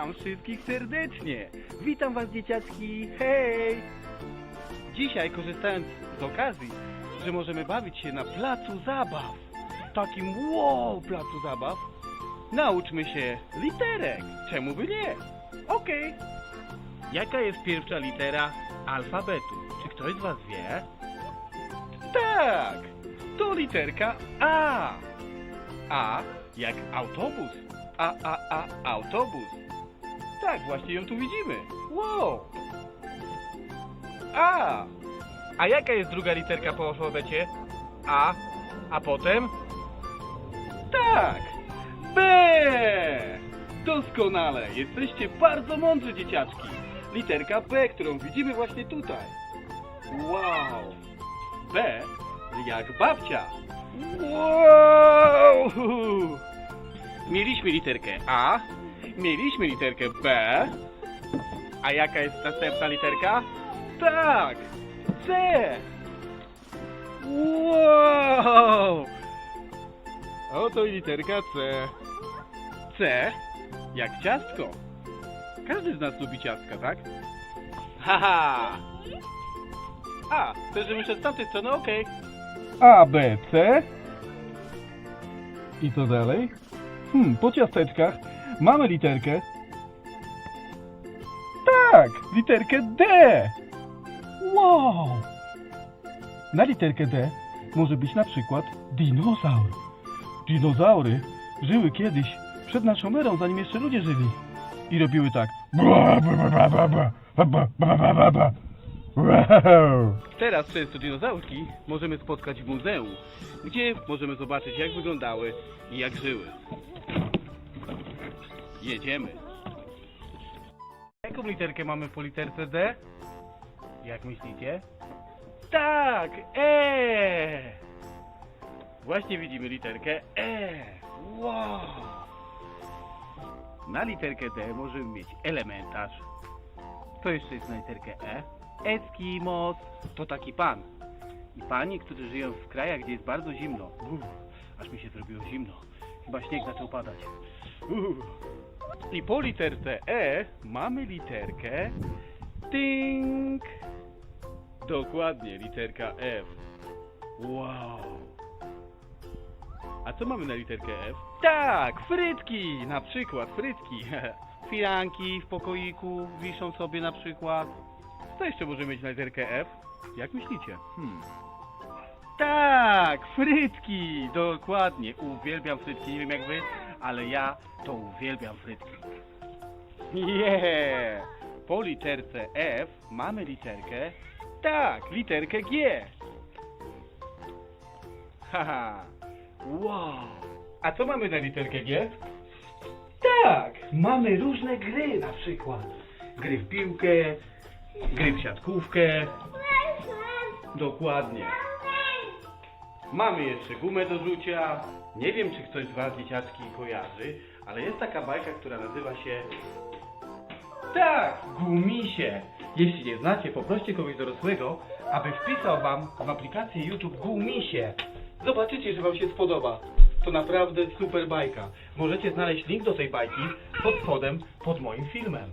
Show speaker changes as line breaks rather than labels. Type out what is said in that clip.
Witam wszystkich serdecznie. Witam was dzieciaczki. Hej! Dzisiaj korzystając z okazji, że możemy bawić się na placu zabaw, takim wow placu zabaw, nauczmy się literek. Czemu by nie? Okej. Jaka jest pierwsza litera alfabetu? Czy ktoś z was wie? Tak! To literka A. A jak autobus. A, a, a, autobus. Tak, właśnie ją tu widzimy. Wow! A! A jaka jest druga literka po alfabecie? A. A potem? Tak! B! Doskonale! Jesteście bardzo mądrzy, dzieciaczki. Literka B, którą widzimy właśnie tutaj. Wow! B jak babcia. Wow! Mieliśmy literkę A, mieliśmy literkę B, a jaka jest następna literka? Tak! C! Wow! Oto i literka C. C jak ciastko. Każdy z nas lubi ciastka, tak? Haha! A, chcesz, żebym szedł z tamtej strony? Okej.
A, B, C. I co dalej? Hmm, po ciasteczkach Mamy literkę. Tak, literkę D. Wow. Na literkę D może być na przykład dinozaur. Dinozaury żyły kiedyś przed naszą erą, zanim jeszcze ludzie żyli. I robiły tak. Wow.
Teraz często dinozaurki możemy spotkać w muzeum, gdzie możemy zobaczyć jak wyglądały i jak żyły. Jedziemy. Jaką literkę mamy po literce D? Jak myślicie? Tak! E! Właśnie widzimy literkę E. Wow! Na literkę D możemy mieć elementarz. To jeszcze jest na literkę E. Eskimos to taki pan. I panie, którzy żyją w krajach, gdzie jest bardzo zimno. Uff, aż mi się zrobiło zimno. Chyba śnieg zaczął padać. Uff. I po literce E mamy literkę Ting. Dokładnie, literka F. Wow. A co mamy na literkę F? Tak, frytki! Na przykład frytki. Firanki w pokoiku wiszą sobie na przykład. Co jeszcze możemy mieć na literkę F? Jak myślicie? Hmm. Tak, frytki! Dokładnie. Uwielbiam frytki. Nie wiem jak wy, ale ja to uwielbiam frytki. Yeah! Po literce F mamy literkę. Tak, literkę G. Haha. Wow. A co mamy na literkę G? Tak, mamy różne gry na przykład. Gry w piłkę, gry w siatkówkę. Dokładnie. Mamy jeszcze gumę do rzucia. Nie wiem, czy ktoś z Was dzieciaczki kojarzy, ale jest taka bajka, która nazywa się... Tak, Gumisie. Jeśli nie znacie, poproście kogoś dorosłego, aby wpisał Wam w aplikację YouTube Gumisie. Zobaczycie, że Wam się spodoba. To naprawdę super bajka. Możecie znaleźć link do tej bajki pod spodem pod moim filmem.